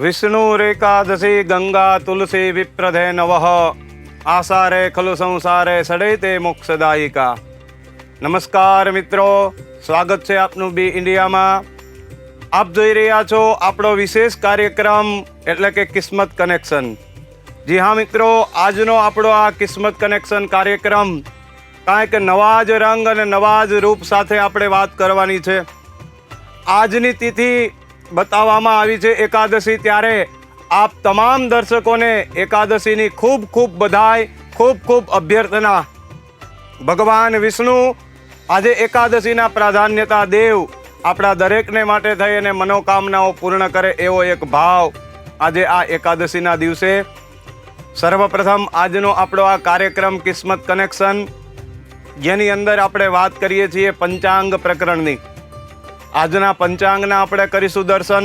વિષ્ણુરેકાદશી ગંગા તુલસી વિપ્રધે નવઃ આસારે ખલુ સંસારે સડે તે મોક્ષદાયિકા નમસ્કાર મિત્રો સ્વાગત છે આપનું બી ઇન્ડિયામાં આપ જોઈ રહ્યા છો આપણો વિશેષ કાર્યક્રમ એટલે કે કિસ્મત કનેક્શન। જી હા મિત્રો, આજનો આપણો આ કિસ્મત કનેક્શન કાર્યક્રમ કાંઈક નવા જ રંગ અને નવા જ રૂપ સાથે આપણે વાત કરવાની છે. આજની તિથિ બતાવવામાં આવી છે એકાદશી ત્યારે આપ તમામ દર્શકોને એકાદશીની ખૂબ ખૂબ બધાય ખૂબ ખૂબ અભ્યર્થના. ભગવાન વિષ્ણુ આજે એકાદશીના પ્રાધાન્યતા દેવ આપણા દરેકને માટે થઈ અને મનોકામનાઓ પૂર્ણ કરે એવો એક ભાવ આજે આ એકાદશીના દિવસે. સર્વપ્રથમ આજનો આપણો આ કાર્યક્રમ કિસ્મત કનેક્શન. જેની અંદર આપણે વાત કરીએ છીએ પંચાંગ પ્રકરણની. આજના પંચાંગના આપણે કરીશું દર્શન.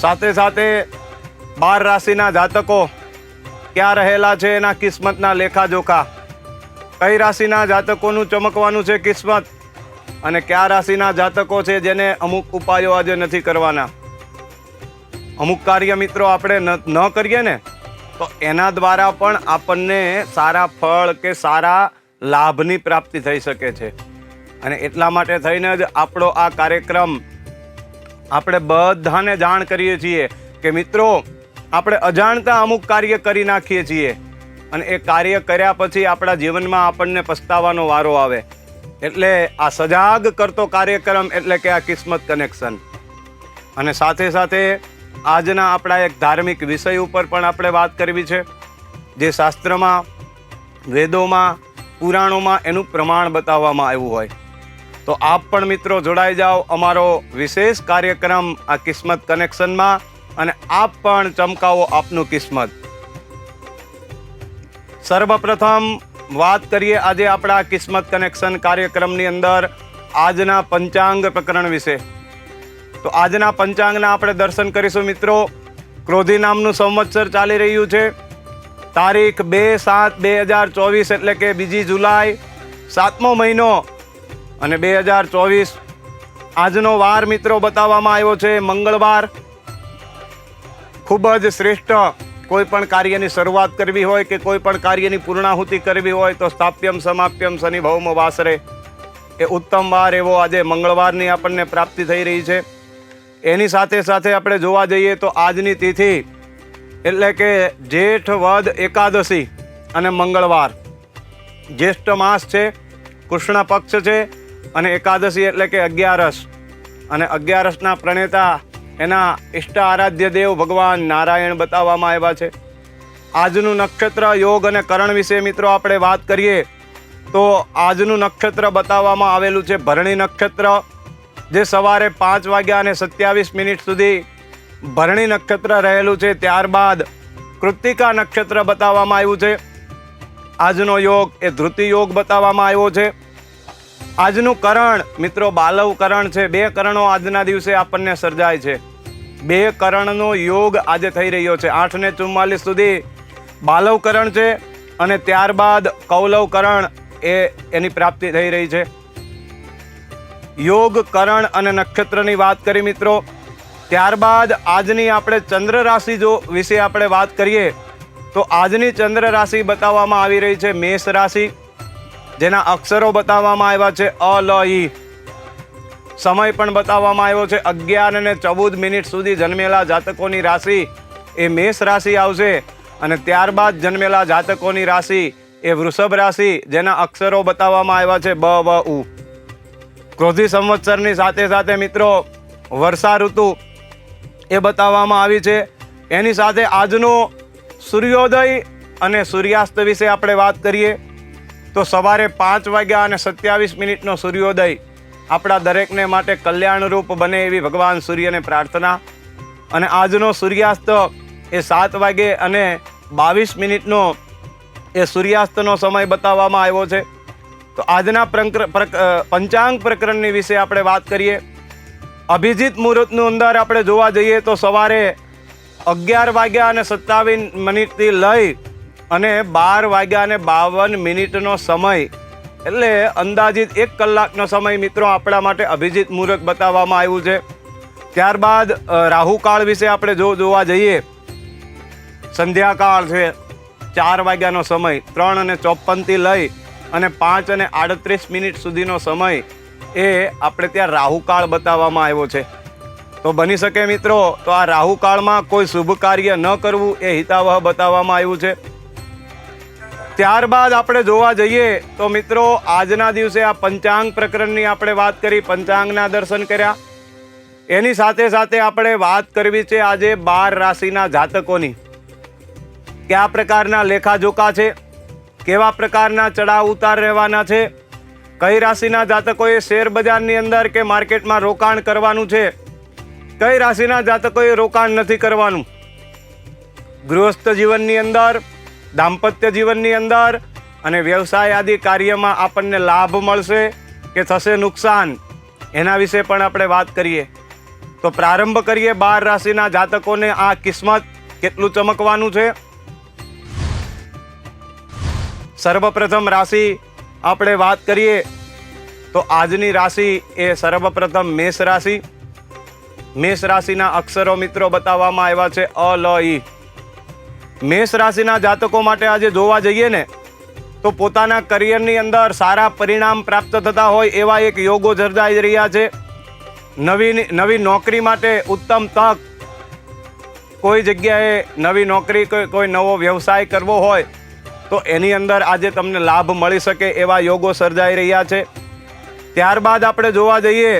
સાથે સાથે બાર રાશિના જાતકો ક્યાં રહેલા છે એના કિસ્મતના લેખાજોખા. કઈ રાશિના જાતકોનું ચમકવાનું છે કિસ્મત અને કયા રાશિના જાતકો છે જેને અમુક ઉપાયો આજે નથી કરવાના. અમુક કાર્ય મિત્રો આપણે ન કરીએ ને, તો એના દ્વારા પણ આપણને સારા ફળ કે સારા લાભની પ્રાપ્તિ થઈ શકે છે. અને એટલા માટે થઈને જ આપણો આ કાર્યક્રમ આપણે બધાને જાણ કરીએ છીએ કે મિત્રો, આપણે અજાણતા અમુક કાર્ય કરી નાખીએ છીએ અને એ કાર્ય કર્યા પછી આપણા જીવનમાં આપણને પસ્તાવાનો વારો આવે. એટલે આ સજાગ કરતો કાર્યક્રમ એટલે કે આ કિસ્મત કનેક્શન. અને સાથે સાથે આજના આપણા એક ધાર્મિક વિષય ઉપર પણ આપણે વાત કરવી છે, જે શાસ્ત્રમાં, વેદોમાં, પુરાણોમાં એનું પ્રમાણ બતાવવામાં આવ્યું હોય. તો આપ પણ મિત્રો જોડાઈ જાઓ અમારો વિશેષ કાર્યક્રમ આ કિસ્મત કનેક્શનમાં અને આપ પણ ચમકાવો આપનું કિસ્મત. સર્વપ્રથમ વાત કરીએ આજે આપણા કિસ્મત કનેક્શન કાર્યક્રમની અંદર આજના પંચાંગ પ્રકરણ વિશે. તો આજના પંચાંગના આપણે દર્શન કરીશું મિત્રો. ક્રોધી નામનું સંવત્સર ચાલી રહ્યું છે. તારીખ બે સાત બે હજાર ચોવીસ એટલે કે બીજી જુલાઈ, સાતમો મહિનો અને બે હજાર ચોવીસ આજનો વાર મિત્રો બતાવવામાં આવ્યો છે, મંગળવાર. ખૂબ જ શ્રેષ્ઠ કોઈ પણ કાર્યની શરૂઆત કરવી હોય કે કોઈ પણ કાર્યની પૂર્ણાહુતિ કરવી હોય તો સ્થાપ્યમ, સમાપ્યમ, શનિ, ભૌમ, વાસરે. એ ઉત્તમ વાર એવો આજે મંગળવારની આપણને પ્રાપ્તિ થઈ રહી છે. એની સાથે સાથે આપણે જોવા જઈએ તો આજની તિથિ એટલે કે જેઠ, વદ, એકાદશી અને મંગળવાર. જ્યેષ્ઠ માસ છે, કૃષ્ણ પક્ષ છે અને એકાદશી એટલે કે અગિયારસ. અને અગિયારસના પ્રણેતા એના ઇષ્ટ આરાધ્ય દેવ ભગવાન નારાયણ બતાવવામાં આવ્યા છે. આજનું નક્ષત્ર યોગ અને કરણ વિશે મિત્રો આપણે વાત કરીએ, તો આજનું નક્ષત્ર બતાવવામાં આવેલું છે ભરણી નક્ષત્ર, જે સવારે પાંચ વાગ્યા અને સત્યાવીસ મિનિટ સુધી ભરણી નક્ષત્ર રહેલું છે. ત્યારબાદ કૃત્તિકા નક્ષત્ર બતાવવામાં આવ્યું છે. આજનો યોગ એ ધૃતિ યોગ બતાવવામાં આવ્યો છે. આજનું કરણ, મિત્રો, બાલવ કરણ છે. બે કરણો આજના દિવસે આપણને સર્જાય છે. બે કરણનો યોગ આજે થઈ રહ્યો છે. આઠ ને ચુમ્માલીસ સુધી બાલવ કરણ છે અને ત્યારબાદ કૌલવ કરણ એ એની પ્રાપ્તિ થઈ રહી છે. યોગ, કરણ અને નક્ષત્રની વાત કરી, મિત્રો. ત્યારબાદ આજની આપણે ચંદ્ર રાશિ જો વિશે આપણે વાત કરીએ, તો આજની ચંદ્ર રાશિ બતાવવામાં આવી રહી છે. મેષ રાશિ. જેના અક્ષરો બતાવવામાં આવ્યા છે અ લ સમય પણ બતાવવામાં આવ્યો છે. અગિયાર અને ચૌદ મિનિટ સુધી જન્મેલા જાતકોની રાશિ એ મેષ રાશિ આવશે અને ત્યારબાદ જન્મેલા જાતકોની રાશિ એ વૃષભ રાશિ જેના અક્ષરો બતાવવામાં આવ્યા છે બ, વ, ઉ. ક્રોધી સંવત્સરની સાથે સાથે મિત્રો, વર્ષા ઋતુ એ બતાવવામાં આવી છે. એની સાથે આજનો સૂર્યોદય અને સૂર્યાસ્ત વિશે આપણે વાત કરીએ. તો સવારે પાંચ વાગ્યા અને સત્યાવીસ મિનિટનો સૂર્યોદય આપણા દરેકને માટે કલ્યાણરૂપ બને એવી ભગવાન સૂર્યને પ્રાર્થના. અને આજનો સૂર્યાસ્ત એ સાત વાગે અને બાવીસ મિનિટનો એ સૂર્યાસ્તનો સમય બતાવવામાં આવ્યો છે. તો આજના પંચાંગ પ્રકરણની વિશે આપણે વાત કરીએ. અભિજીત મુહૂર્તનું અંદર આપણે જોવા જઈએ તો સવારે અગિયાર વાગ્યા અને સત્તાવીસ મિનિટથી લઈ અને બાર વાગ્યા અને બાવન મિનિટનો સમય, એટલે અંદાજિત એક કલાકનો સમય મિત્રો આપણા માટે અભિજીત મુહૂર્ત બતાવવામાં આવ્યું છે. ત્યારબાદ રાહુકાળ વિશે આપણે જો જોવા જઈએ, સંધ્યાકાળ છે, ચાર વાગ્યાનો સમય, ત્રણ અને ચોપનથી લઈ અને પાંચ અને આડત્રીસ મિનિટ સુધીનો સમય એ આપણે ત્યાં રાહુકાળ બતાવવામાં આવ્યો છે. તો બની શકે મિત્રો, તો આ રાહુકાળમાં કોઈ શુભ કાર્ય ન કરવું એ હિતાવહ બતાવવામાં આવ્યું છે. ત્યારબાદ આપણે જોવા જઈએ તો મિત્રો, આજના દિવસે આ પંચાંગ પ્રકરણની આપણે વાત કરી, પંચાંગના દર્શન કર્યા. એની સાથે સાથે આપણે વાત કરવી છે આજે બાર રાશિના જાતકોની. કયા પ્રકારના લેખાજોખા છે? કેવા પ્રકારના ચડાવ ઉતાર રહેવાના છે? કઈ રાશિના જાતકોએ શેર બજારની અંદર કે માર્કેટમાં રોકાણ કરવાનું છે? કઈ રાશિના જાતકોએ રોકાણ નથી કરવાનું? ગૃહસ્થ જીવનની અંદર દાંપત્ય જીવનની અંદર અને વ્યવસાય આદિ કાર્યમાં આપણને લાભ મળશે કે થશે નુકસાન, એના વિશે પણ આપણે વાત કરીએ. તો પ્રારંભ કરીએ બાર રાશિના જાતકોને આ કિસ્મત કેટલું ચમકવાનું છે? સર્વપ્રથમ રાશિ આપણે વાત કરીએ તો આજની રાશિ એ સર્વપ્રથમ મેષ રાશિ. મેષ રાશિના અક્ષરો મિત્રો બતાવવામાં આવ્યા છે અ લ ઈ મેષ રાશિના જાતકો માટે આજે જોવા જઈએ ને, તો પોતાના કરિયરની અંદર સારા પરિણામ પ્રાપ્ત થતા હોય એવા એક યોગો સર્જાઈ રહ્યા છે. નવી નવી નોકરી માટે ઉત્તમ તક, કોઈ જગ્યાએ નવી નોકરી કોઈ નવો વ્યવસાય કરવો હોય, તો એની અંદર આજે તમને લાભ મળી શકે એવા યોગો સર્જાઈ રહ્યા છે. ત્યારબાદ આપણે જોવા જઈએ,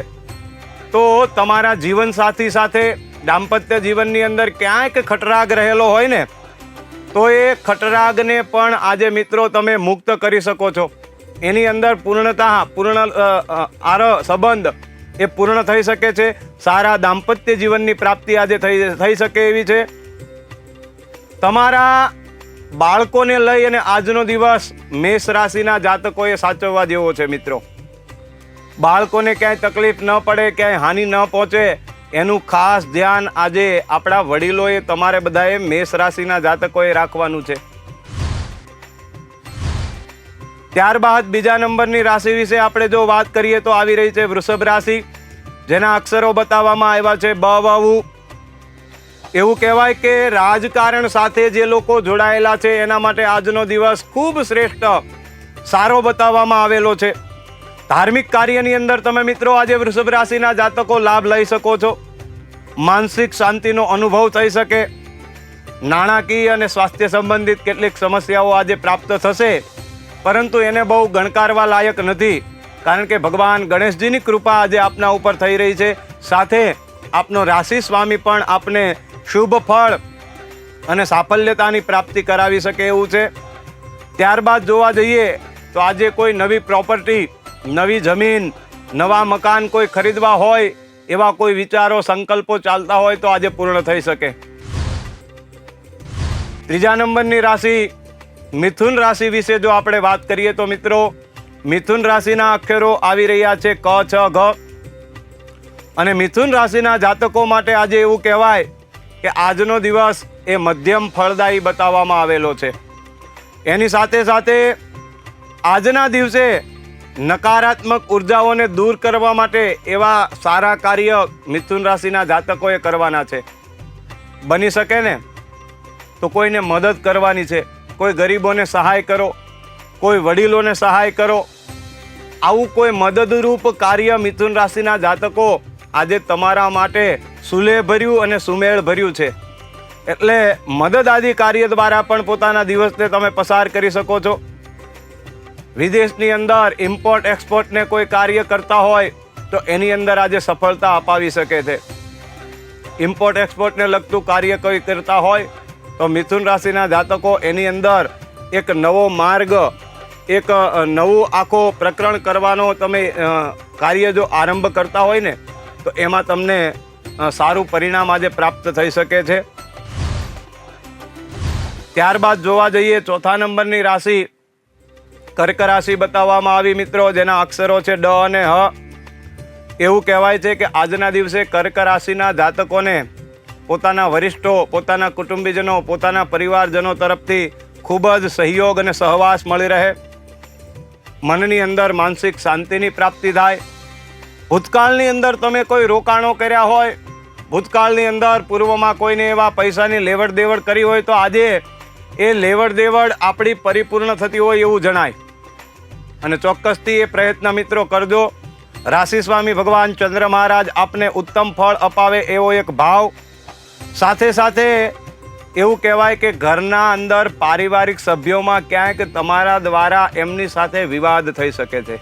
તો તમારા જીવનસાથી સાથે દાંપત્ય જીવનની અંદર ક્યાંક ખટરાગ રહેલો હોય ને તો એ ખટરાગને પણ આજે મિત્રો તમે મુક્ત કરી શકો છો. એની અંદર પૂર્ણતા, પૂર્ણ આર સંબંધ એ પૂર્ણ થઈ શકે છે. સારા દાંપત્ય જીવનની પ્રાપ્તિ આજે થઈ થઈ શકે એવી છે. તમારા બાળકોને લઈ અને આજનો દિવસ મેષ રાશિના જાતકોએ સાચવવા જેવો છે મિત્રો. બાળકોને ક્યાંય તકલીફ ન પડે, ક્યાંય હાનિ ન પહોંચે એનું ખાસ ધ્યાન આજે આપણા વડીલોએ તમારે બધાએ મેષ રાશિના જાતકોએ રાખવાનું છે. ત્યારબાદ બીજા નંબરની રાશિ વિશે આપણે જો વાત કરીએ તો આવી રહી છે વૃષભ રાશિ, જેના અક્ષરો બતાવવામાં આવ્યા છે બ વાવું એવું કહેવાય કે રાજકારણ સાથે જે લોકો જોડાયેલા છે, એના માટે આજનો દિવસ ખૂબ શ્રેષ્ઠ સારો બતાવવામાં આવેલો છે. ધાર્મિક કાર્યની અંદર તમે મિત્રો આજે વૃષભ રાશિના જાતકો લાભ લઈ શકો છો. માનસિક શાંતિનો અનુભવ થઈ શકે. નાણાકીય અને સ્વાસ્થ્ય સંબંધિત કેટલીક સમસ્યાઓ આજે પ્રાપ્ત થશે. પરંતુ એને બહુ ગણકારવા લાયક નથી. કારણ કે ભગવાન ગણેશજીની કૃપા આજે આપના ઉપર થઈ રહી છે. સાથે આપનો રાશિ સ્વામી પણ આપને શુભ ફળ અને સાફલ્યતાની પ્રાપ્તિ કરાવી શકે એવું છે. ત્યારબાદ જોવા જઈએ તો આજે કોઈ નવી પ્રોપર્ટી નવી જમીન, નવા મકાન કોઈ ખરીદવા હોય, એવા કોઈ વિચારો, સંકલ્પો ચાલતા હોય તો આજે પૂર્ણ થઈ શકે. ત્રીજા નંબરની રાશિ, મિથુન રાશિ વિશે જો આપણે વાત કરીએ તો મિત્રો, મિથુન રાશિના અક્ષરો આવી રહ્યા છે ક, છ, ઘ. અને મિથુન રાશિના જાતકો માટે આજે એવું કહેવાય કે આજનો દિવસ એ મધ્યમ ફળદાયી બતાવવામાં આવેલો છે. એની સાથે સાથે આજના દિવસે નકારાત્મક ઉર્જાઓને દૂર કરવા માટે એવા સારા કાર્ય મિથુન રાશિના જાતકોએ કરવાના છે. બની શકે ને? તો કોઈને મદદ કરવાની છે. કોઈ ગરીબોને સહાય કરો. કોઈ વડીલોને સહાય કરો. આવું કોઈ મદદરૂપ કાર્ય મિથુન રાશિના જાતકો આજે તમારા માટે સુલેભર્યું અને સુમેળભર્યું છે. એટલે મદદ આદિ કાર્ય દ્વારા પણ પોતાના દિવસને તમે પસાર કરી શકો છો. વિદેશની અંદર ઇમ્પોર્ટ એક્સપોર્ટને કોઈ કાર્ય કરતા હોય, તો એની અંદર આજે સફળતા અપાવી શકે છે. ઇમ્પોર્ટ એક્સપોર્ટને લગતું કાર્ય કોઈ કરતા હોય, તો મિથુન રાશિના જાતકો એની અંદર એક નવો માર્ગ, એક નવું આખો પ્રકરણ કરવાનો તમે કાર્ય જો આરંભ કરતા હોય ને, તો એમાં તમને સારું પરિણામ આજે પ્રાપ્ત થઈ શકે છે. ત્યારબાદ જોવા જઈએ ચોથા નંબરની રાશિ કર્ક રાશિ બતાવવામાં આવી મિત્રો, જેના અક્ષરો છે ડ અને હ. એવું કહેવાય છે કે આજના દિવસે કર્ક રાશિના જાતકોને પોતાના વરિષ્ઠો, પોતાના કુટુંબીજનો, પોતાના પરિવારજનો તરફથી ખૂબ જ સહયોગ અને સહવાસ મળી રહે. મનની અંદર માનસિક શાંતિની પ્રાપ્તિ થાય. ભૂતકાળની અંદર તમે કોઈ રોકાણો કર્યા હોય, ભૂતકાળની અંદર પૂર્વમાં કોઈને એવા પૈસાની લેવડ દેવડ કરી હોય તો આજે એ લેવડ દેવડ આપણી પરિપૂર્ણ થતી હોય એવું જણાય. અને ચોક્કસથી એ પ્રયત્ન મિત્રો કરજો. રાશિ સ્વામી ભગવાન ચંદ્ર મહારાજ આપને ઉત્તમ ફળ અપાવે એવો એક ભાવ. સાથે સાથે એવું કહેવાય કે ઘરના અંદર પારિવારિક સભ્યોમાં ક્યાંક તમારા દ્વારા એમની સાથે વિવાદ થઈ શકે છે.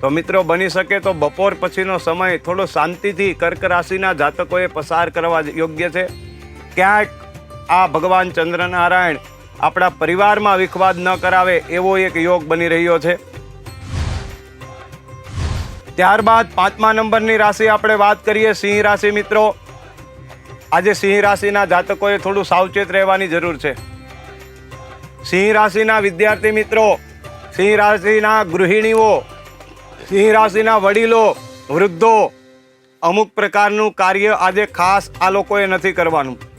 તો મિત્રો બની શકે તો બપોર પછીનો સમય થોડો શાંતિથી કર્ક રાશિના જાતકોએ પસાર કરવા યોગ્ય છે. ક્યાંક આ ભગવાન ચંદ્રનારાયણ આપણા પરિવારમાં વિખવાદ ન કરાવે એવો એક યોગ બની રહ્યો છે. ત્યારબાદ પાંચમા નંબરની રાશિ આપણે વાત કરીએ સિંહ રાશિ મિત્રો. આજે સિંહ રાશિના જાતકોએ થોડું સાવચેત રહેવાની જરૂર છે. સિંહ રાશિના વિદ્યાર્થી મિત્રો, સિંહ રાશિના ગૃહિણીઓ, સિંહ રાશિના વડીલો, વૃદ્ધો, અમુક પ્રકારનું કાર્ય આજે ખાસ આ લોકોએ નથી કરવાનું.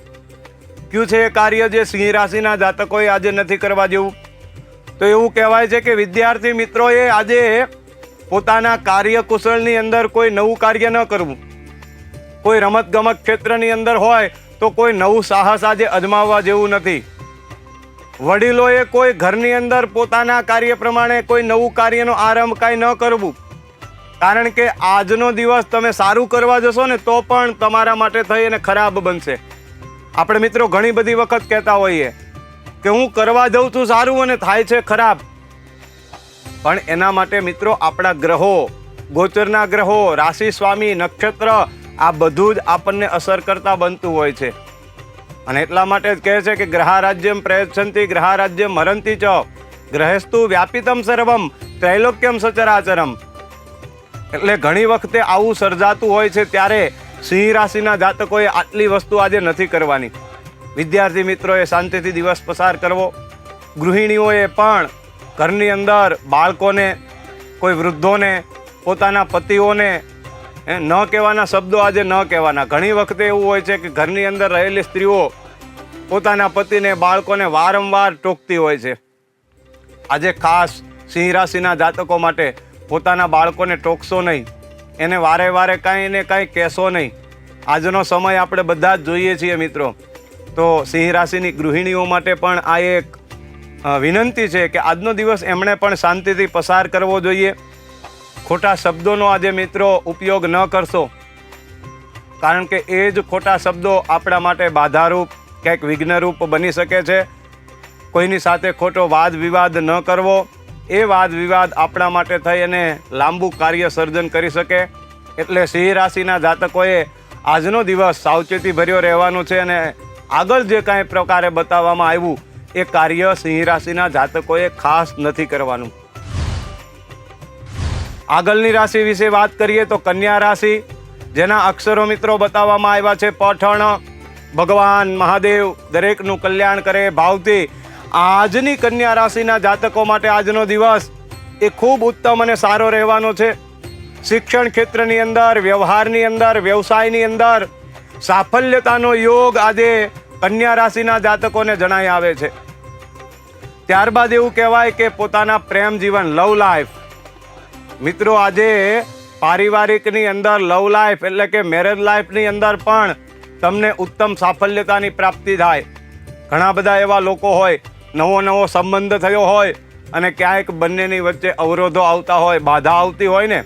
કયું છે એ કાર્ય જે સિંહ રાશિના જાતકોએ આજે નથી કરવા જેવું? તો એવું કહેવાય છે કે વિદ્યાર્થી મિત્રોએ આજે પોતાના કાર્ય કુશળની અંદર કોઈ નવું કાર્ય ન કરવું. કોઈ રમત ગમત ક્ષેત્રની અંદર હોય તો કોઈ નવું સાહસ આજે અજમાવવા જેવું નથી. વડીલોએ કોઈ ઘરની અંદર પોતાના કાર્ય પ્રમાણે કોઈ નવું કાર્યનો આરંભ કાંઈ ન કરવું. કારણ કે આજનો દિવસ તમે સારું કરવા જશો ને તો પણ તમારા માટે થઈ અને ખરાબ બનશે. આપણે મિત્રો ઘણી બધી વખત કહેતા હોઈએ કે હું કરવા દઉં છું સારું અને થાય છે ખરાબ. પણ એના માટે મિત્રો આપણા ગ્રહો, ગોચરના ગ્રહો, રાશિ, સ્વામી, નક્ષત્ર આ બધું જ આપણને અસર કરતા બનતું હોય છે. અને એટલા માટે જ કહે છે કે ગ્રહારાજ્યમ પ્રયચ્છંતિ ગ્રહા રાજ્યમ મરંતી ચ. ગ્રહેસ્તુ વ્યાપિતમ સર્વમ ત્રૈલોક્યમ સચરાચરમ એટલે ઘણી વખતે આવું સર્જાતું હોય છે ત્યારે સિંહ રાશિના જાતકોએ આટલી વસ્તુ આજે નથી કરવાની. વિદ્યાર્થી મિત્રોએ શાંતિથી દિવસ પસાર કરવો. ગૃહિણીઓએ પણ ઘરની અંદર બાળકોને, કોઈ વૃદ્ધોને, પોતાના પતિઓને ન કહેવાના શબ્દો આજે ન કહેવાના. ઘણી વખતે એવું હોય છે કે ઘરની અંદર રહેલી સ્ત્રીઓ પોતાના પતિને, બાળકોને વારંવાર ટોકતી હોય છે. આજે ખાસ સિંહ રાશિના જાતકો માટે પોતાના બાળકોને ટોકશો નહીં. એને વારે વારે કાંઈ ને કાંઈ કહેશો નહીં. આજનો સમય આપણે બધા જ જોઈએ છીએ મિત્રો. તો સિંહ રાશિની ગૃહિણીઓ માટે પણ આ એક વિનંતી છે કે આજનો દિવસ એમણે પણ શાંતિથી પસાર કરવો જોઈએ. ખોટા શબ્દોનો આજે મિત્રો ઉપયોગ ન કરશો. કારણ કે એ જ ખોટા શબ્દો આપણા માટે બાધારૂપ, ક્યાંક વિઘ્નરૂપ બની શકે છે. કોઈની સાથે ખોટો વાદ વિવાદ ન કરવો. એ વાદ વિવાદ આપણા માટે થઈ અને લાંબુ કાર્ય સર્જન કરી શકે. એટલે સિંહ રાશિના જાતકોએ આજનો દિવસ સાવચેતી ભર્યો રહેવાનું છે અને આગળ જે કાંઈ પ્રકારે બતાવવામાં આવ્યું, એ કાર્ય સિંહ રાશિના જાતકોએ ખાસ નથી કરવાનું. આગળની રાશિ વિશે વાત કરીએ તો કન્યા રાશિ, જેના અક્ષરો મિત્રો બતાવવામાં આવ્યા છે. પઠણ, ભગવાન, મહાદેવ, દરેકનું કલ્યાણ કરે, ભાવથી આજની કન્યા રાશિના જાતકો માટે આજનો દિવસ એ ખૂબ ઉત્તમ અને સારો રહેવાનો છે. શિક્ષણ ક્ષેત્રની અંદર, વ્યવહારની અંદર, વ્યવસાયની અંદર સાફલ્યતાનો યોગ આજે કન્યા રાશિના જાતકોને જણાઈ આવે છે. ત્યારબાદ એવું કહેવાય કે પોતાના પ્રેમ જીવન લવ લાઈફ મિત્રો, આજે પારિવારિકની અંદર લવ લાઈફ એટલે કે મેરેજ લાઈફની અંદર પણ તમને ઉત્તમ સાફલ્યતાની પ્રાપ્તિ થાય. ઘણા બધા એવા લોકો હોય નવો નવો સંબંધ થયો હોય અને ક્યાંક બંનેની વચ્ચે અવરોધો આવતા હોય, બાધા આવતી હોય ને,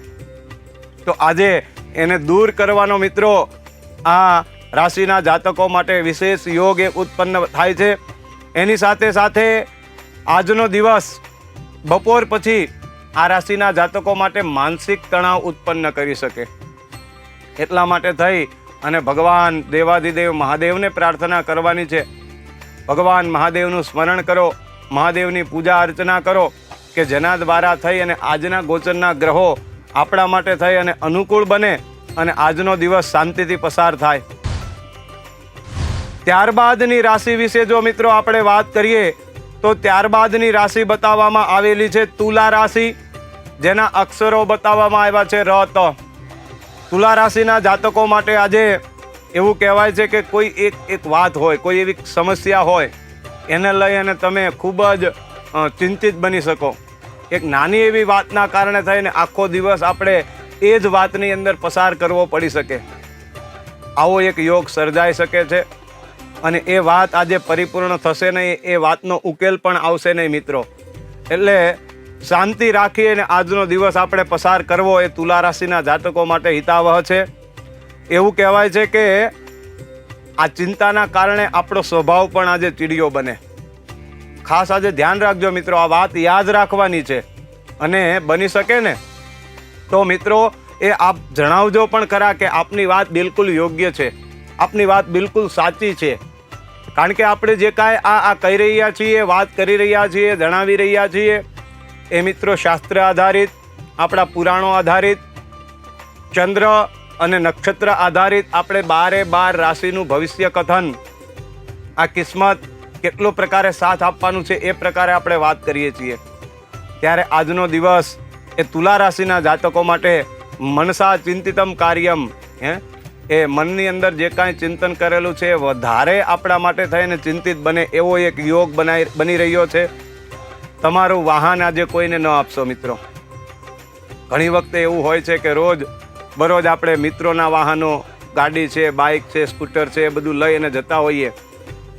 તો આજે એને દૂર કરવાનો મિત્રો આ રાશિના જાતકો માટે વિશેષ યોગ એક ઉત્પન્ન થાય છે. એની સાથે સાથે આજનો દિવસ બપોર પછી આ રાશિના જાતકો માટે માનસિક તણાવ ઉત્પન્ન કરી શકે. એટલા માટે થઈ અને ભગવાન દેવાધિદેવ મહાદેવને પ્રાર્થના કરવાની છે. ભગવાન મહાદેવનું સ્મરણ કરો, મહાદેવની પૂજા અર્ચના કરો, કે જેના દ્વારા થઈ અને આજના ગોચરના ગ્રહો આપણા માટે થઈ અને અનુકૂળ બને અને આજનો દિવસ શાંતિથી પસાર થાય. ત્યારબાદની રાશિ વિશે જો મિત્રો આપણે વાત કરીએ, તો ત્યારબાદની રાશિ બતાવવામાં આવેલી છે તુલા રાશિ, જેના અક્ષરો બતાવવામાં આવ્યા છે ર, ત. તુલા રાશિના જાતકો માટે આજે એવું કહેવાય છે કે કોઈ એક એક વાત હોય, કોઈ એવી સમસ્યા હોય, એને લઈ અને તમે ખૂબ જ ચિંતિત બની શકો. એક નાની એવી વાતના કારણે થઈને આખો દિવસ આપણે એ જ વાતની અંદર પસાર કરવો પડી શકે. આવો એક યોગ સર્જાઈ શકે છે અને એ વાત આજે પરિપૂર્ણ થશે નહીં, એ વાતનો ઉકેલ પણ આવશે નહીં મિત્રો. એટલે શાંતિ રાખી અને આજનો દિવસ આપણે પસાર કરવો એ તુલા રાશિના જાતકો માટે હિતાવહ છે. એવું કહેવાય છે કે આ ચિંતાના કારણે આપણો સ્વભાવ પણ આજે ચીડિયો બને. ખાસ આજે ધ્યાન રાખજો મિત્રો, આ વાત યાદ રાખવાની છે. અને બની શકે ને? તો મિત્રો, એ આપ જણાવજો પણ ખરા કે આપની વાત બિલકુલ યોગ્ય છે. આપની વાત બિલકુલ સાચી છે. કારણ કે આપણે જે કાંઈ આ આ કહી રહ્યા છીએ, વાત કરી રહ્યા છીએ, જણાવી રહ્યા છીએ, એ મિત્રો શાસ્ત્ર આધારિત, આપણા પુરાણો આધારિત, ચંદ્ર અને નક્ષત્ર આધારિત આપણે બારે બાર રાશિનું ભવિષ્ય કથન. આ કિસ્મત કેટલો પ્રકારે સાથ આપવાનું છે એ પ્રકારે આપણે વાત કરીએ છીએ. ત્યારે આજનો દિવસ એ તુલા રાશિના જાતકો માટે મનસા ચિંતિતમ કાર્યમ, હે? એ મનની અંદર જે કાંઈ ચિંતન કરેલું છે વધારે આપણા માટે થઈને ચિંતિત બને એવો એક યોગ બનાવી બની રહ્યો છે. તમારું વાહન આજે કોઈને ન આપશો મિત્રો. ઘણી વખતે એવું હોય છે કે રોજ બરોજ આપણે મિત્રોના વાહનો, ગાડી છે, બાઇક છે, સ્કૂટર છે, એ બધું લઈ અને જતા હોઈએ.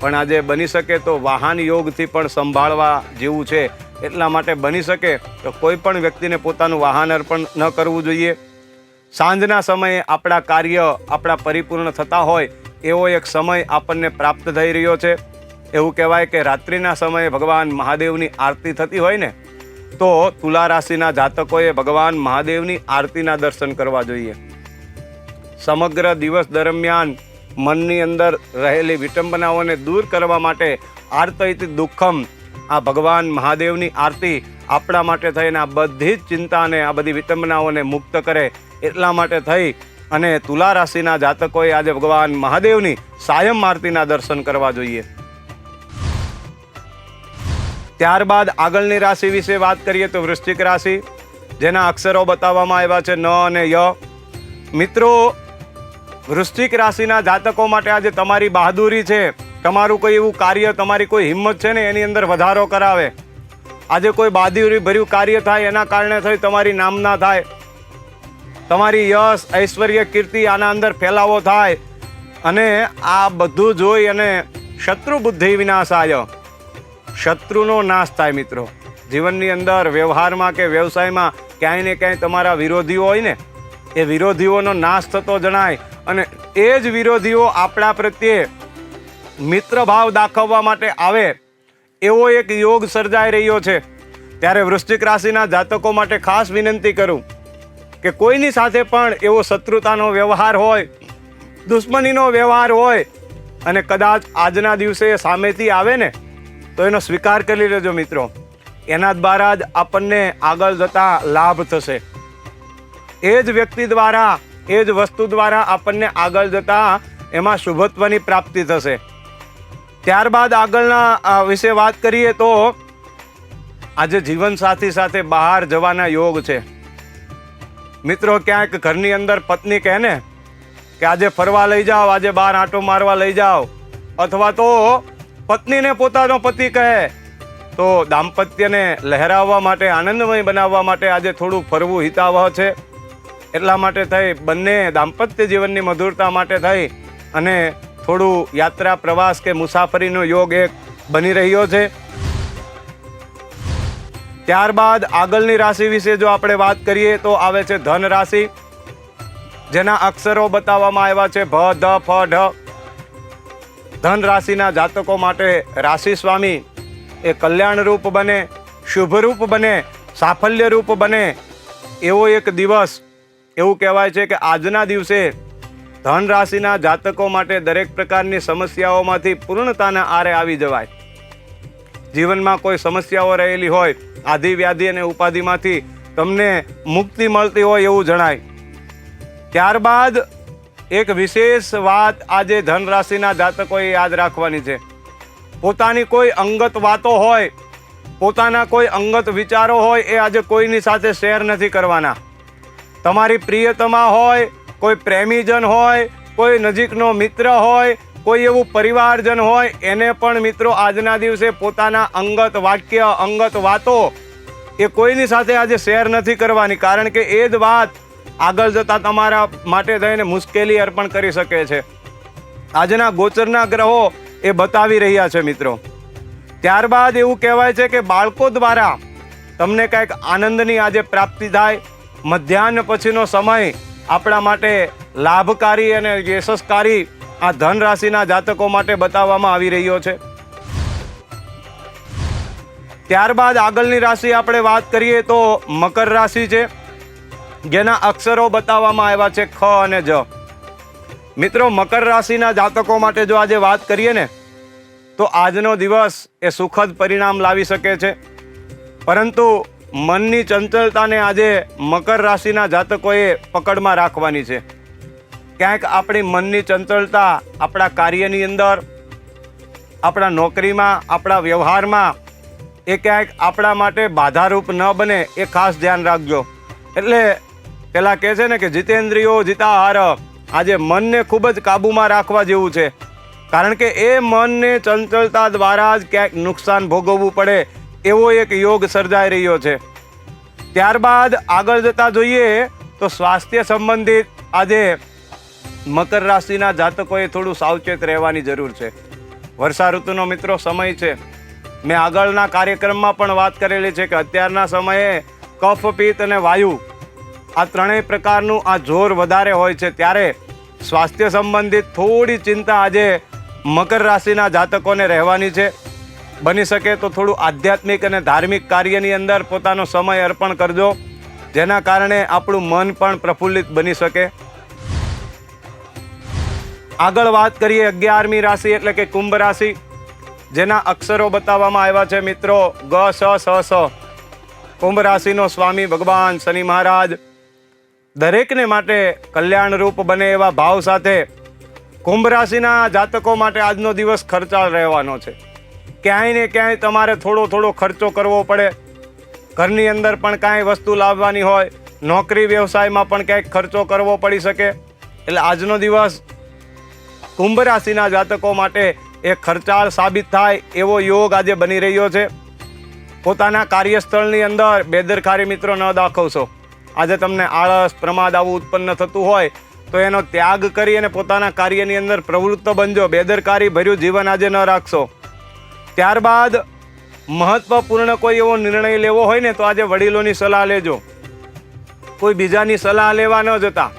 પણ આજે બની શકે તો વાહન યોગથી પણ સંભાળવા જેવું છે. એટલા માટે બની શકે તો કોઈ પણ વ્યક્તિને પોતાનું વાહન અર્પણ ન કરવું જોઈએ. સાંજના સમયે આપણા કાર્ય આપણા પરિપૂર્ણ થતા હોય, એવો એક સમય આપણને પ્રાપ્ત થઈ રહ્યો છે. એવું કહેવાય કે રાત્રિના સમયે ભગવાન મહાદેવની આરતી થતી હોય ને તો તુલા રાશિના જાતકોએ ભગવાન મહાદેવની આરતીના દર્શન કરવા જોઈએ. સમગ્ર દિવસ દરમિયાન મનની અંદર રહેલી વિટંબનાઓને દૂર કરવા માટે આર્તૈતિ દુઃખમ આ ભગવાન મહાદેવની આરતી આપણા માટે થઈને આ બધી જ ચિંતાને, આ બધી વિટંબનાઓને મુક્ત કરે એટલા માટે થઈ અને તુલા રાશિના જાતકોએ આજે ભગવાન મહાદેવની સાયમ આરતીના દર્શન કરવા જોઈએ. ત્યારબાદ આગળની રાશિ વિશે વાત કરીએ તો વૃશ્ચિક રાશિ, જેના અક્ષરો બતાવવામાં આવ્યા છે ન અને ય. મિત્રો, વૃશ્ચિક રાશિના જાતકો માટે આજે તમારી બહાદુરી છે. તમારું કોઈ એવું કાર્ય, તમારી કોઈ હિંમત છે ને એની અંદર વધારો કરાવે. આજે કોઈ બહાદુરી ભર્યું કાર્ય થાય એના કારણે થઈ તમારી નામના થાય. તમારી યશ, ઐશ્વર્ય, કીર્તિ આના અંદર ફેલાવો થાય. અને આ બધું જોઈ અને શત્રુ બુદ્ધિ વિનાશાય. શત્રુનો નાશ થાય મિત્રો. જીવનની અંદર વ્યવહારમાં કે વ્યવસાયમાં ક્યાંય ને ક્યાંય તમારા વિરોધીઓ હોય ને, એ વિરોધીઓનો નાશ થતો જણાય અને એ જ વિરોધીઓ આપણા પ્રત્યે મિત્ર ભાવ દાખવવા માટે આવે, એવો એક યોગ સર્જાઈ રહ્યો છે. ત્યારે વૃશ્ચિક રાશિના જાતકો માટે ખાસ વિનંતી કરું કે કોઈની સાથે પણ એવો શત્રુતાનો વ્યવહાર હોય, દુશ્મનીનો વ્યવહાર હોય અને કદાચ આજના દિવસે સામેથી આવે ને તો એનો સ્વીકાર કરી લેજો મિત્રો. એના દ્વારા જ આપણને આગળ જતા લાભ થશે. એ જ વ્યક્તિ દ્વારા, એ જ વસ્તુ દ્વારા આપણને આગળ જતા એમાં શુભત્વની પ્રાપ્તિ થશે. ત્યારબાદ આગળના વિશે વાત કરીએ તો આજે જીવનસાથી સાથે બહાર જવાના યોગ છે. મિત્રો ક્યાંક ઘરની અંદર પત્ની કહે ને કે, આજે ફરવા લઈ જાઓ, આજે બહાર આંટો મારવા લઈ જાઓ. અથવા તો પત્નીને પોતાનો પતિ કહે. તો દાંપત્યને લહેરાવવા માટે, આનંદમય બનાવવા માટે આજે થોડું ફરવું હિતાવહ છે. એટલા માટે થઈ બંને દાંપત્ય જીવનની મધુરતા માટે થઈ અને થોડું યાત્રા પ્રવાસ કે મુસાફરીનો યોગ એક બની રહ્યો છે. ત્યારબાદ આગળની રાશિ વિશે જો આપણે વાત કરીએ તો આવે છે ધન રાશિ જેના અક્ષરો બતાવવામાં આવ્યા છે ભ, ધ, ફ, ઢ. ધન રાશિના જાતકો માટે રાશિ સ્વામી એ કલ્યાણરૂપ બને, શુભરૂપ બને, સાફલ્યરૂપ બને એવો એક દિવસ એવું કહેવાય છે કે આજના દિવસે ધન રાશિના જાતકો માટે દરેક પ્રકારની સમસ્યાઓમાંથી પૂર્ણતાના આરે આવી જવાય. જીવનમાં કોઈ સમસ્યાઓ રહેલી હોય, આધિ વ્યાધિ અને ઉપાધિમાંથી તમને મુક્તિ મળતી હોય એવું જણાય. ત્યારબાદ એક વિશેષ વાત આજે ધન રાશિના જાતકોએ યાદ રાખવાની છે. પોતાની કોઈ અંગત વાતો હોય, પોતાના કોઈ અંગત વિચારો હોય એ આજે કોઈની સાથે શેર નથી કરવાના. તમારી પ્રિયતમા હોય, કોઈ પ્રેમીજન હોય, કોઈ નજીકનો મિત્ર હોય, કોઈ એવું પરિવારજન હોય, એને પણ મિત્રો આજના દિવસે પોતાના અંગત વાક્ય, અંગત વાતો એ કોઈની સાથે આજે શેર નથી કરવાની. કારણ કે એ જ વાત આગળ જતાં તમારા માટે થઈને મુશ્કેલી અર્પણ કરી શકે છે. આજના ગોચરના ગ્રહો એ બતાવી રહ્યા છે મિત્રો. ત્યારબાદ એવું કહેવાય છે કે બાળકો દ્વારા તમને કંઈક આનંદની આજે પ્રાપ્તિ થાય. મધ્યાહન પછીનો સમય આપણા માટે લાભકારી અને યશસ્કારી આ ધન રાશિના જાતકો માટે બતાવવામાં આવી રહ્યો છે. ત્યારબાદ આગળની રાશિ આપણે વાત કરીએ તો મકર રાશિ છે. જેના અક્ષરો બતાવવામાં આવ્યા છે ખ અને જ. મિત્રો, મકર રાશિના જાતકો માટે જો આજે વાત કરીએ ને, તો આજનો દિવસ એ સુખદ પરિણામ લાવી શકે છે. પરંતુ મનની ચંચલતાને આજે મકર રાશિના જાતકોએ પકડમાં રાખવાની છે. ક્યાંક આપણી મનની ચંચલતા આપણા કાર્યની અંદર, આપણા નોકરીમાં, આપણા વ્યવહારમાં, એ ક્યાંક આપણા માટે બાધારૂપ ન બને એ ખાસ ધ્યાન રાખજો. એટલે પેલા કહે છે ને કે જીતેન્દ્રિયો જીતા હાર આજે મનને ખૂબ જ કાબૂમાં રાખવા જેવું છે. કારણ કે એ મનને ચંચલતા દ્વારા જ ક્યાંક નુકસાન ભોગવવું પડે, એવો એક યોગ સર્જાઈ રહ્યો છે. ત્યારબાદ આગળ જતા જોઈએ તો સ્વાસ્થ્ય સંબંધિત આજે મકર રાશિના જાતકોએ થોડું સાવચેત રહેવાની જરૂર છે. વર્ષા ઋતુનો મિત્રો સમય છે. મેં આગળના કાર્યક્રમમાં પણ વાત કરેલી છે કે અત્યારના સમયે કફ, પિત્ત અને વાયુ આ ત્રણેય પ્રકારનું આ જોર વધારે હોય છે ત્યારે સ્વાસ્થ્ય સંબંધિત થોડી ચિંતા આજે મકર રાશિના જાતકોને રહેવાની છે. બની શકે તો થોડું આધ્યાત્મિક અને ધાર્મિક કાર્યની અંદર પોતાનો સમય અર્પણ કરજો, જેના કારણે આપણું મન પણ પ્રફુલ્લિત બની શકે. આગળ વાત કરીએ અગિયારમી રાશિ એટલે કે કુંભ રાશિ, જેના અક્ષરો બતાવવામાં આવ્યા છે મિત્રો, ગ, સ સ સ. કુંભ રાશિનો સ્વામી ભગવાન શનિ મહારાજ દરેકને માટે કલ્યાણરૂપ બને એવા ભાવ સાથે કુંભ રાશિના જાતકો માટે આજનો દિવસ ખર્ચાળ રહેવાનો છે. ક્યાંય ને ક્યાંય તમારે થોડો થોડો ખર્ચો કરવો પડે. ઘરની અંદર પણ કાંઈ વસ્તુ લાવવાની હોય, નોકરી વ્યવસાયમાં પણ ક્યાંક ખર્ચો કરવો પડી શકે. એટલે આજનો દિવસ કુંભ રાશિના જાતકો માટે એ ખર્ચાળ સાબિત થાય એવો યોગ આજે બની રહ્યો છે. પોતાના કાર્યસ્થળની અંદર બેદરકારી મિત્રો ન દાખવશો. આજે તમને આળસ, પ્રમાદ આવું ઉત્પન્ન થતું હોય, તો એનો ત્યાગ કરી અને પોતાના કાર્યની અંદર પ્રવૃત્ત બનજો, બેદરકારી ભર્યું જીવન આજે ન રાખશો. ત્યારબાદ મહત્વપૂર્ણ કોઈ એવો નિર્ણય લેવો હોય ને, તો આજે વડીલોની સલાહ લેજો. કોઈ બીજાની સલાહ લેવા ન જતા.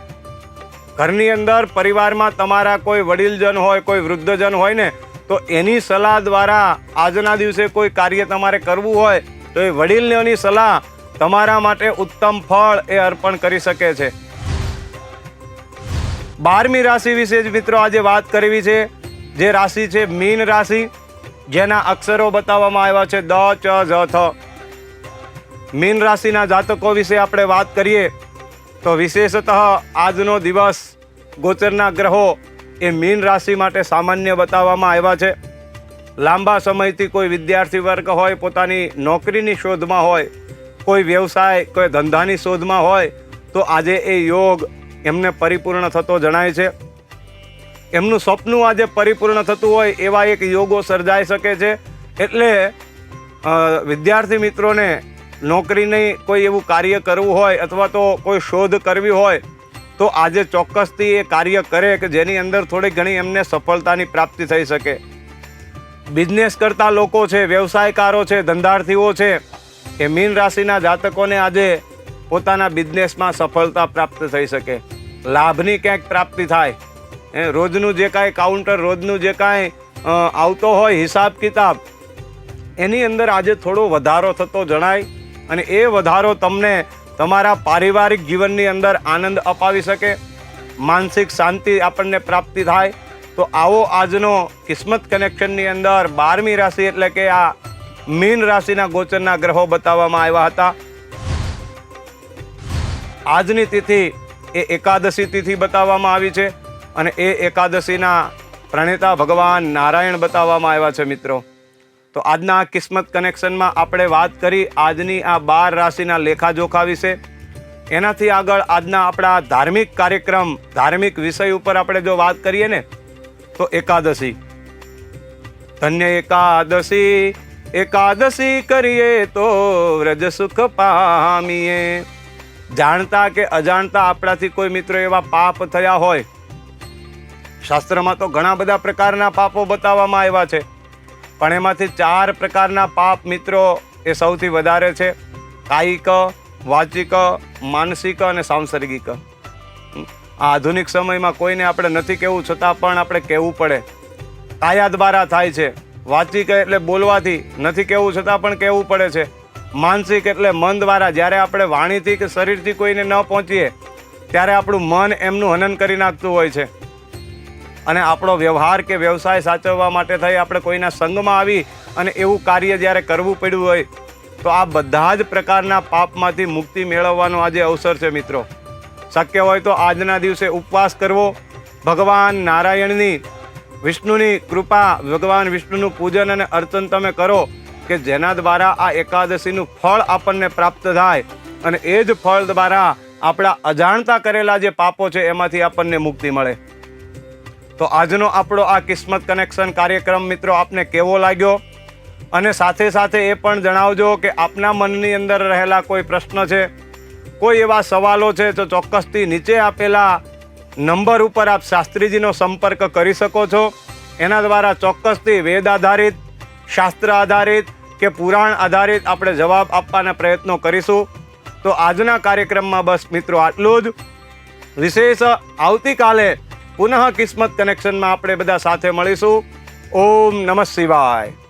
ઘરની અંદર, પરિવારમાં તમારા કોઈ વડીલજન હોય, કોઈ વૃદ્ધજન હોય ને, તો એની સલાહ દ્વારા આજના દિવસે કોઈ કાર્ય તમારે કરવું હોય, તો એ વડીલોની સલાહ તમારા માટે ઉત્તમ ફળ એ અર્પણ કરી શકે છે. બારમી રાશિ વિશે જ મિત્રો આજે વાત કરવી છે. જે રાશિ છે મીન રાશિ, જેના અક્ષરો બતાવવામાં આવ્યા છે દ, ચ જ થ. મીન રાશિના જાતકો વિશે આપણે વાત કરીએ, તો વિશેષતઃ આજનો દિવસ ગોચરના ગ્રહો એ મીન રાશિ માટે સામાન્ય બતાવવામાં આવ્યા છે. લાંબા સમયથી કોઈ વિદ્યાર્થી વર્ગ હોય, પોતાની નોકરીની શોધમાં હોય કોઈ વ્યવસાય, કોઈ ધંધાની શોધમાં હોય, તો આજે એ યોગ એમને પરિપૂર્ણ થતો જણાય છે. એમનું સપનું આજે પરિપૂર્ણ થતું હોય એવા એક યોગો સર્જાઈ શકે છે. એટલે વિદ્યાર્થી મિત્રોને નોકરીની કોઈ એવું કાર્ય કરવું હોય અથવા તો કોઈ શોધ કરવી હોય, તો આજે ચોક્કસથી એ કાર્ય કરે કે જેની અંદર થોડી ઘણી એમને સફળતાની પ્રાપ્તિ થઈ શકે. બિઝનેસ કરતા લોકો છે, વ્યવસાયકારો છે, ધંધાર્થીઓ છે એ મીન રાશિના જાતકોને આજે પોતાના બિઝનેસમાં સફળતા પ્રાપ્ત થઈ શકે. લાભની ક્યાંક પ્રાપ્તિ થાય. એ રોજનું જે કાંઈ કાઉન્ટર, રોજનું જે કાંઈ આવતો હોય, હિસાબ કિતાબ, એની અંદર આજે થોડો વધારો થતો જણાય અને એ વધારો તમને તમારા પારિવારિક જીવનની અંદર આનંદ અપાવી શકે. માનસિક શાંતિ આપણને પ્રાપ્તિ થાય. તો આવો આજનો કિસ્મત કનેક્શનની અંદર બારમી રાશિ એટલે કે આ મીન રાશિના ગોચરના ગ્રહો બતાવવામાં આવ્યા હતા. આજની તિથિ એ એકાદશી તિથિ બતાવવામાં આવી છે અને એ એકાદશીના પ્રણેતા ભગવાન નારાયણ બતાવવામાં આવ્યા છે મિત્રો. તો આજના કિસ્મત કનેક્શનમાં આપણે વાત કરી આજની આ બાર રાશિના લેખાજોખા વિશે. એનાથી આગળ આજના આપણા ધાર્મિક કાર્યક્રમ, ધાર્મિક વિષય ઉપર આપણે જો વાત કરીએ ને, તો એકાદશી. ધન્ય એકાદશી. એકાદશી કરીએ તો વ્રજ સુખ પામીએ. જાણતા કે અજાણતા આપણાથી કોઈ મિત્રો એવા પાપ થયા હોય? શાસ્ત્રમાં તો ઘણા બધા પ્રકારના પાપો બતાવવામાં આવ્યા છે. પણ એમાંથી ચાર પ્રકારના પાપ મિત્રો એ સૌથી વધારે છે. કાયિક, વાચિક, માનસિક અને સાંસર્ગિક. આ આધુનિક સમયમાં કોઈને આપણે નથી કહેવું છતાં પણ આપણે કહેવું પડે. કાયા દ્વારા થાય છે. વાચિક એટલે બોલવાથી નથી કહેવું છતાં પણ કહેવું પડે છે. માનસિક એટલે મન દ્વારા જ્યારે આપણે વાણીથી કે શરીરથી કોઈને ન પહોંચીએ, ત્યારે આપણું મન એમનું હનન કરી નાખતું હોય છે. અને આપણો વ્યવહાર કે વ્યવસાય સાચવવા માટે થઈ આપણે કોઈના સંગમાં આવી અને એવું કાર્ય જ્યારે કરવું પડ્યું હોય, તો આ બધા જ પ્રકારના પાપમાંથી મુક્તિ મેળવવાનો આજે અવસર છે મિત્રો. શક્ય હોય તો આજના દિવસે ઉપવાસ કરવો. ભગવાન નારાયણની વિષ્ણુની કૃપા, ભગવાન વિષ્ણુનું પૂજન અને અર્ચન તમે કરો કે જેના દ્વારા આ એકાદશીનું ફળ આપણને પ્રાપ્ત થાય. અને એ જ ફળ દ્વારા આપણા અજાણતા કરેલા જે પાપો છે, એમાંથી આપણને મુક્તિ મળે. તો આજનો આપણો આ કિસ્મત કનેક્શન કાર્યક્રમ મિત્રો આપને કેવો લાગ્યો? અને સાથે સાથે એ પણ જણાવજો કે આપના મનની અંદર રહેલા કોઈ પ્રશ્ન છે, કોઈ એવા સવાલો છે, તો ચોક્કસથી નીચે આપેલા નંબર ઉપર આપ શાસ્ત્રીજીનો સંપર્ક કરી શકો છો. એના દ્વારા ચોક્કસથી વેદ આધારિત, શાસ્ત્ર આધારિત કે પુરાણ આધારિત આપણે જવાબ આપવાના પ્રયત્નો કરીશું. તો આજના કાર્યક્રમમાં બસ મિત્રો આટલું જ. વિશેષ આવતીકાલે પુનઃ કિસ્મત કનેક્શનમાં આપણે બધા સાથે મળીશું. ઓમ નમઃ શિવાય.